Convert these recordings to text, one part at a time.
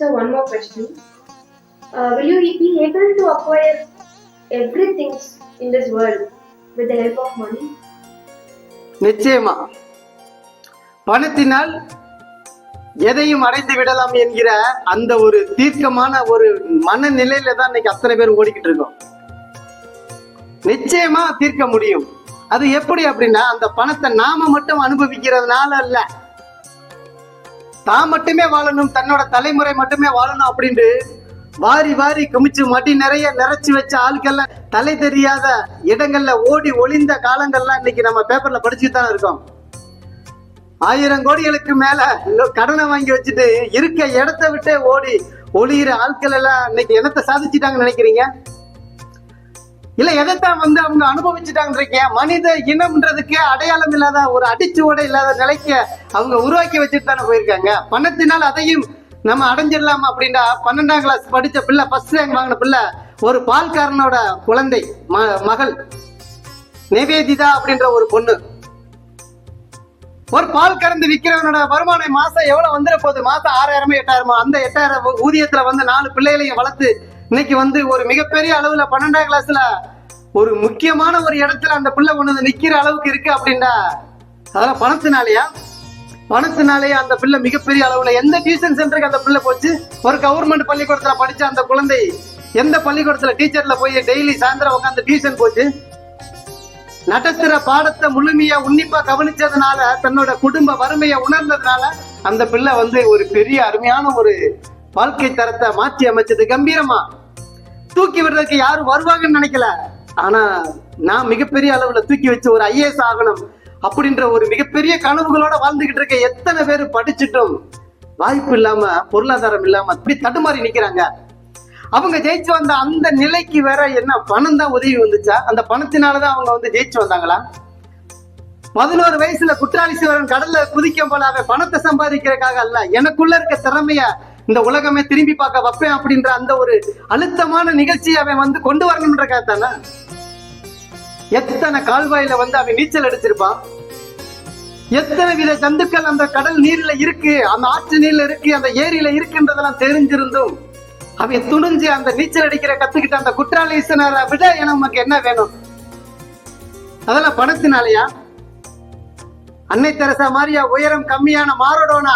So one more question. Uh, will you be able to acquire everything in this world with the help of money? நிச்சயமா பணத்தினால் எதையும் அடைந்து விடலாம் என்கிற அந்த ஒரு தீர்க்கமான ஒரு மனநிலையில தான் இன்னைக்கு அத்தனை பேர் ஓடிக்கிட்டு இருக்கோம் நிச்சயமா தீர்க்க முடியும் அது எப்படி அப்படின்னா அந்த பணத்தை நாம மட்டும் அனுபவிக்கிறதுனால அல்ல தான் மட்டுமே வாழணும் தன்னோட தலைமுறை மட்டுமே வாழணும் அப்படின்ட்டு வாரி வாரி குமிச்சு மட்டி நிறைய நிறைச்சு வச்ச ஆட்கள்லாம் தலை தெரியாத இடங்கள்ல ஓடி ஒளிந்த காலங்கள்லாம் இன்னைக்கு நம்ம பேப்பர்ல படிச்சுட்டு தானே இருக்கோம். ஆயிரம் கோடிகளுக்கு மேல கடனை வாங்கி வச்சுட்டு இருக்க இடத்த விட்டே ஓடி ஒளியிற ஆட்கள் எல்லாம் இன்னைக்கு என்னத்தை சாதிச்சுட்டாங்கன்னு நினைக்கிறீங்க? இல்ல எதைத்தான் வந்து அவங்க அனுபவிச்சுட்டாங்கன்றீங்க? மனித இனம்ன்றதுக்கு அடையாளம் இல்லாத ஒரு அடிச்சுவடை இல்லாத நிலைக்கு அவங்க உருவாக்கி வச்சுட்டு தானே போயிருக்காங்க. பணத்தினால் அதையும் நம்ம அடைஞ்சிடலாம் அப்படின்னா பன்னெண்டாம் கிளாஸ் படிச்ச பிள்ளை ஃபர்ஸ்ட் ரேங்க் வாங்கின பிள்ளை ஒரு பால்காரனோட குழந்தை ம- மகள். நிவேதிதா அப்படின்ற ஒரு பொண்ணு. ஒரு பால் கறந்து விக்கிறவனோட வருமானம் மாசம் எவ்வளவு வந்துட போகுது? மாசம் ஆறாயிரமோ எட்டாயிரமோ அந்த எட்டாயிரம் ஊதியத்துல வந்து நாலு பிள்ளைகளையும் வளர்த்து இன்னைக்கு வந்து ஒரு மிகப்பெரிய அளவுல பன்னெண்டாம் கிளாஸ்ல ஒரு முக்கியமான ஒரு இடத்துல அந்த பிள்ளை கொண்டு வந்து நிக்கிற அளவுக்கு இருக்கு அப்படின்னா அதெல்லாம் பணத்தினாலயா? பணத்தினாலேயே அந்த பிள்ளை மிகப்பெரிய அளவுல எந்த டியூஷன் சென்டருக்கு அந்த பிள்ளை போச்சு? ஒரு கவர்மெண்ட் பள்ளிக்கூடத்துல படிச்ச அந்த குழந்தை எந்த பள்ளிக்கூடத்துல டீச்சர்ல போய் டெய்லி சாயந்தரம் உட்காந்து டியூஷன் போச்சு? நடத்துற பாடத்தை முழுமையா உன்னிப்பா கவனிச்சதுனால தன்னோட குடும்ப வறுமையை உணர்ந்ததுனால அந்த பிள்ளை வந்து ஒரு பெரிய அருமையான ஒரு வாழ்க்கை தரத்தை மாற்றி அமைச்சது. கம்பீரமா தூக்கி விடுறதுக்கு யாரும் வருவாங்கன்னு நினைக்கல. ஆனா நான் மிகப்பெரிய அளவுல தூக்கி வச்சு ஒரு ஐஏஎஸ் ஆகணும் அப்படின்ற ஒரு மிகப்பெரிய கனவுகளோட வாழ்ந்துகிட்டு இருக்க எத்தனை பேர் படிச்சுட்டும் வாய்ப்பு இல்லாம பொருளாதாரம் இல்லாம அப்படி தடுமாறி நிக்கிறாங்க. அவங்க ஜெயிச்சு வந்த அந்த நிலைக்கு வேற என்ன பணம் தான் உதவி வந்துச்சா? அந்த பணத்தினாலதான் அவங்க வந்து ஜெயிச்சு வந்தாங்களா? பதினோரு வயசுல குற்றாலி சிவரன் கடல்ல குதிக்கும் போல அவன் பணத்தை சம்பாதிக்கிறதுக்காக அல்ல எனக்குள்ள இருக்க திறமைய இந்த உலகமே திரும்பி பார்க்க வைப்பேன் அப்படின்ற அந்த ஒரு அழுத்தமான நிகழ்ச்சி அவன் வந்து கொண்டு வரணும்ன்றக்காக தானே எத்தனை கால்வாயில வந்து அவன் நீச்சல் அடிச்சிருப்பான்? எத்தனை வித ஜந்துக்கள் அந்த கடல் நீர்ல இருக்கு அந்த ஆற்று நீர்ல இருக்கு அந்த ஏரியில இருக்குன்றதெல்லாம் தெரிஞ்சிருந்தும் அவன் துணிஞ்சு அந்த நீச்சல் அடிக்கிற கத்துக்கிட்ட அந்த குற்றாலீசனரை விட நமக்கு என்ன வேணும்? அதெல்லாம் பணத்தினாலயா? அன்னை தெரசா மாதிரியா உயரம் கம்மியான மாரோடோனா?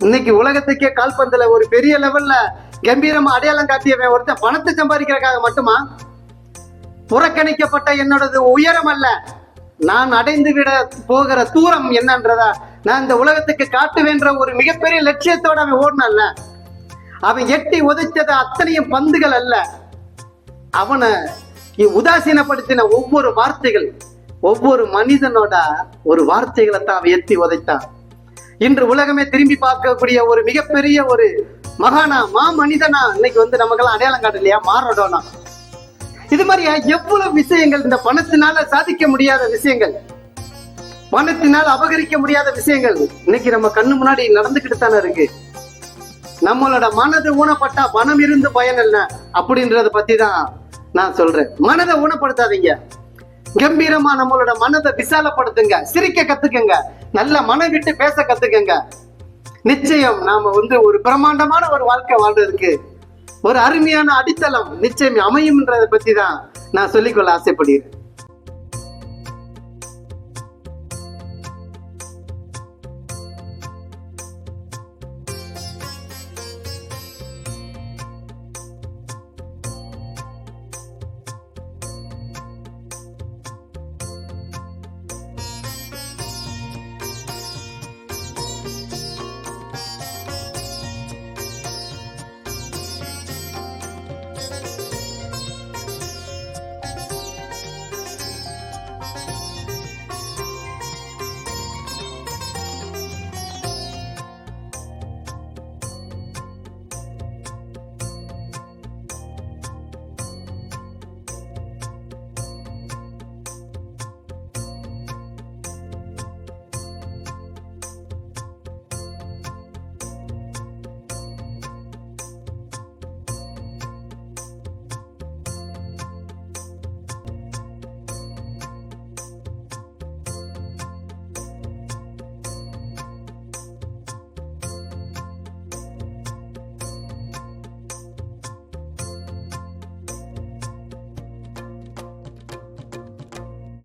இன்னைக்கு உலகத்துக்கே கால்பந்துல ஒரு பெரிய லெவல்ல கம்பீரமா அடையாளம் காட்டியவன் ஒருத்தன் பணத்தை சம்பாதிக்கிறக்காக மட்டுமா? புறக்கணிக்கப்பட்ட என்னோடது உயரம் அல்ல. நான் அடைந்து விட போகிற தூரம் என்னன்றதா நான் இந்த உலகத்துக்கு காட்டுவேன்ற ஒரு மிகப்பெரிய லட்சியத்தோட அவன் ஓடினல்ல அவன் எட்டி உதைச்சது அத்தனையும் பந்துகள் அல்ல. அவனை உதாசீனப்படுத்தின ஒவ்வொரு வார்த்தைகள் ஒவ்வொரு மனிதனோட ஒரு வார்த்தைகளை தான் அவன் எட்டி உதைத்தான். இன்று உலகமே திரும்பி பார்க்கக்கூடிய ஒரு மிகப்பெரிய ஒரு மகானா மா மனிதனா இன்னைக்கு வந்து நமக்கெல்லாம் அடையாளம் காட்டலையா? மாறடோனா இது மாதிரியா எவ்வளவு விஷயங்கள் இந்த பணத்தினால சாதிக்க முடியாத விஷயங்கள். பணத்தினால் அபகரிக்க முடியாத விஷயங்கள். இன்னைக்கு நம்ம கண்ணு முன்னாடி நடந்துகிட்டு தானே இருக்கு. நம்மளோட மனது ஊனப்பட்டா பணம் இருந்து பயன் என்ன? அப்படின்றத பத்தி தான் நான் சொல்றேன். மனதை ஊனப்படுத்தாதீங்க. கம்பீரமா நம்மளோட மனதை விசாலப்படுத்துங்க. சிரிக்க கத்துக்கங்க. நல்ல மனம் விட்டு பேச கத்துக்கங்க. நிச்சயம் நாம வந்து ஒரு பிரம்மாண்டமான ஒரு வாழ்க்கை வாழ்றதுக்கு ஒரு அருமையான அடித்தளம் நிச்சயம் அமையும்ன்றதை பத்தி தான் நான் சொல்லிக்கொள்ள ஆசைப்படுகிறேன்.